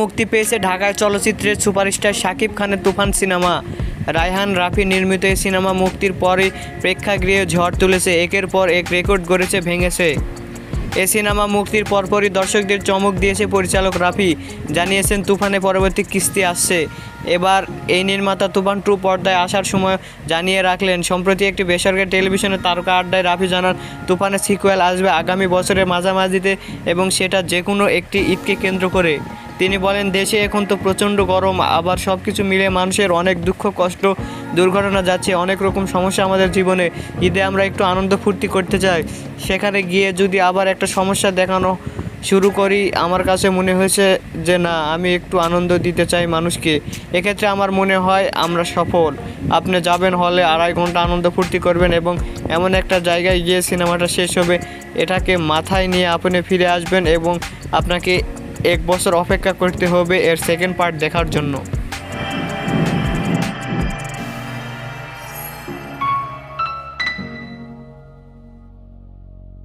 মুক্তি পেয়েছে ঢাকায় চলচ্চিত্রের সুপারস্টার শাকিব খানের তুফান সিনেমা। রায়হান রাফি নির্মিত এই সিনেমা মুক্তির পরই প্রেক্ষাগৃহে ঝড় তুলেছে। একের পর এক রেকর্ড গড়েছে, ভেঙেছে। এ সিনেমা মুক্তির পরপরই দর্শকদের চমক দিয়েছে পরিচালক রাফি। জানিয়েছেন, তুফানে পরবর্তী কিস্তি আসছে। এবার এই নির্মাতা তুফান টু পর্দায় আসার সময় জানিয়ে রাখলেন, সম্প্রতি একটি বেসরকারি টেলিভিশনের তারকা আড্ডায় রাফি জানান, তুফানের সিকুয়েল আসবে আগামী বছরের মাঝামাঝিতে এবং সেটা যে কোনো একটি ঈদকে কেন্দ্র করে। তিনি বলেন, দেশে এখন তো প্রচণ্ড গরম, আবার সব কিছু মিলে মানুষের অনেক দুঃখ, কষ্ট, দুর্ঘটনা যাচ্ছে, অনেক রকম সমস্যা আমাদের জীবনে। ঈদে আমরা একটু আনন্দ ফুর্তি করতে চাই। সেখানে গিয়ে যদি আবার একটা সমস্যা দেখানো শুরু করি, আমার কাছে মনে হয়েছে যে, না, আমি একটু আনন্দ দিতে চাই মানুষকে। এক্ষেত্রে আমার মনে হয় আমরা সফল। আপনি যাবেন হলে আড়াই ঘণ্টা আনন্দ ফুর্তি করবেন এবং এমন একটা জায়গায় গিয়ে সিনেমাটা শেষ হবে, এটাকে মাথায় নিয়ে আপনি ফিরে আসবেন এবং আপনাকে এক বছর অপেক্ষা করতে হবে এর সেকেন্ড পার্ট দেখার জন্য।